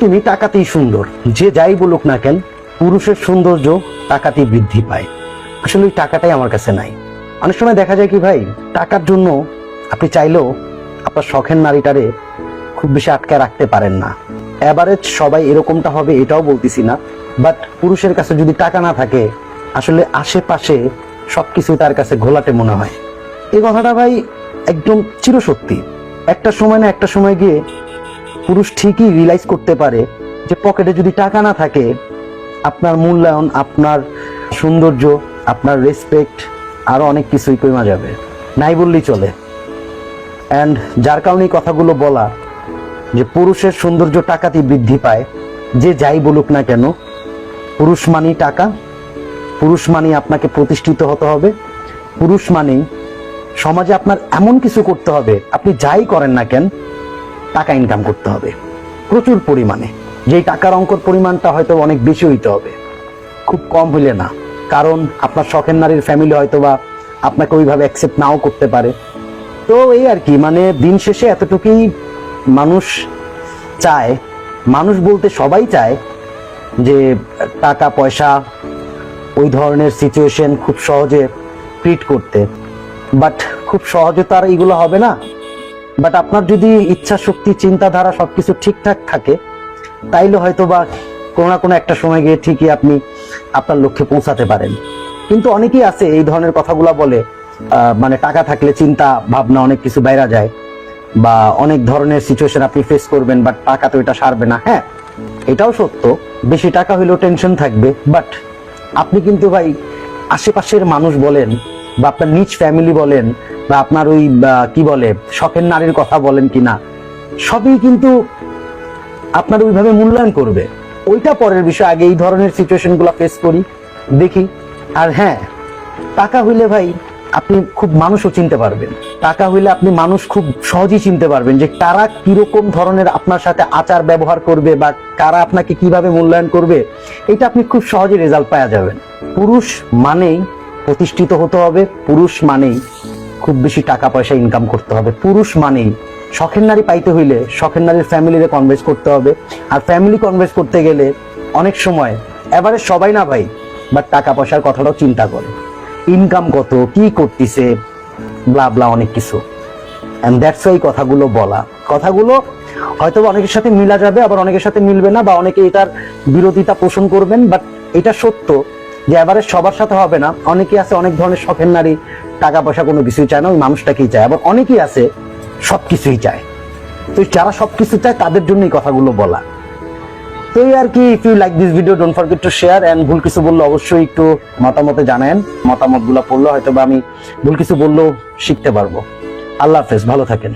তুমি টাকাতেই সুন্দর। যে যাই বলুক না কেন, পুরুষের সৌন্দর্য টাকাতেই বৃদ্ধি পায়। আসলে ওই টাকাটাই আমার কাছে নাই। অনেক সময় দেখা যায় কি ভাই, টাকার জন্য আপনি চাইলেও আপনার শখের নারীটারে খুব বেশি আটকে রাখতে পারেন না। অ্যাভারেজ সবাই এরকমটা হবে এটাও বলতেছি না। বাট পুরুষের কাছে যদি টাকা না থাকে, আসলে আশেপাশে সব সবকিছু তার কাছে ঘোলাটে মনে হয়। এই কথাটা ভাই একদম চিরসত্যি। একটা সময় না একটা সময় গিয়ে পুরুষ ঠিকই রিয়েলাইজ করতে পারে যে পকেটে যদি টাকা না থাকে, আপনার মূল্যায়ন, আপনার সৌন্দর্য, আপনার রেসপেক্ট আরও অনেক কিছুই কমা যাবে। নাই বললেই চলে। অ্যান্ড যার কারণে কথাগুলো বলা, যে পুরুষের সৌন্দর্য টাকাতেই বৃদ্ধি পায়, যে যাই বলুক না কেন, পুরুষ মানেই টাকা, পুরুষ মানেই আপনাকে প্রতিষ্ঠিত হতে হবে, পুরুষ মানেই সমাজে আপনার এমন কিছু করতে হবে, আপনি যাই করেন না কেন টাকা ইনকাম করতে হবে। প্রচুর পরিমাণে। যেই টাকার অঙ্কর পরিমাণটা হয়তো অনেক বেশি হইতে হবে। খুব কম হইলে না। কারণ আপনার শখের নারীর ফ্যামিলি হয়তো বা আপনাকে ওইভাবে অ্যাকসেপ্ট নাও করতে পারে। তো এই আর কি মানে দিন শেষে এতটুকুই মানুষ চায়। মানুষ বলতে সবাই চায় যে টাকা, পয়সা ওই ধরনের সিচুয়েশন খুব সহজে ট্রিট করতে। বাট খুব সহজে তো আর এগুলো হবে না। বাট আপনার যদি ইচ্ছা, শক্তি, চিন্তাধারা সবকিছু ঠিকঠাক থাকে, তাইলে হয়তো বা কোনো না কোনো একটা সময় গিয়ে ঠিকই আপনি আপনার লক্ষ্যে পৌঁছাতে পারেন। কিন্তু অনেকেই আছে, এই ধরনের কথাগুলো বলে মানে টাকা থাকলে চিন্তা ভাবনা অনেক কিছু বাইরা যায়, বা অনেক ধরনের সিচুয়েশন আপনি ফেস করবেন বাট টাকা তো এটা সারবে না। হ্যাঁ এটাও সত্য, বেশি টাকা হইলেও টেনশন থাকবে বাট আপনি কিন্তু ভাই, আশেপাশের মানুষ বলেন, বা আপনার নিজ ফ্যামিলি বলেন বা আপনার ওই কি বলে, শখের নারীর কথা বলেন কিনা, সবই কিন্তু আপনার ওইভাবে মূল্যায়ন করবে। ওইটা পরের বিষয়, আগে এই ধরনের সিচুয়েশনগুলা ফেস করি, দেখি। আর হ্যাঁ টাকা হইলে ভাই, আপনি খুব মানুষও চিনতে পারবেন। টাকা হইলে আপনি মানুষ খুব সহজেই চিনতে পারবেন যে কারা কীরকম ধরনের আপনার সাথে আচার ব্যবহার করবে বা কারা আপনাকে কীভাবে মূল্যায়ন করবে, এটা আপনি খুব সহজে রেজাল্ট পাওয়া যাবেন। পুরুষ মানেই প্রতিষ্ঠিত হতে হবে, পুরুষ মানেই খুব বেশি টাকা পয়সা ইনকাম করতে হবে। পুরুষ মানেই শখের নারী পাইতে হইলে শখের নারীর ফ্যামিলিরে কনভেন্স করতে হবে। আর ফ্যামিলি কনভেন্স করতে গেলে অনেক সময় এবারে সবাই না ভাই বাট টাকা পয়সার কথাটাও চিন্তা করে। ইনকাম কত, কি করতেছে ব্লা ব্লা অনেক কিছু। এন্ড দ্যাটস ওই কথাগুলো বলা। কথাগুলো হয়তো বা অনেকের সাথে মিলা যাবে, আবার অনেকের সাথে মিলবে না, বা অনেকে এটার বিরোধিতা পোষণ করবেন বাট এটা সত্য যে এবারে সবার সাথে হবে না। অনেকে আছে, অনেক ধরনের শখের নারী টাকা পয়সা কোনো কিছুই চায় না, ওই মানুষটাকেই চায়। আবার অনেকেই আছে সব কিছুই চায়। তো যারা সব কিছু চায়, তাদের জন্য এই কথাগুলো বলা। তো এই আর কি if you like this video don't forget to share and ভুল কিছু বললে অবশ্যই একটু মতামতে জানেন মতামতগুলো পড়লে হয়তো বা আমি ভুল কিছু বললেও শিখতে পারব। আল্লাহ হাফেজ, ভালো থাকেন।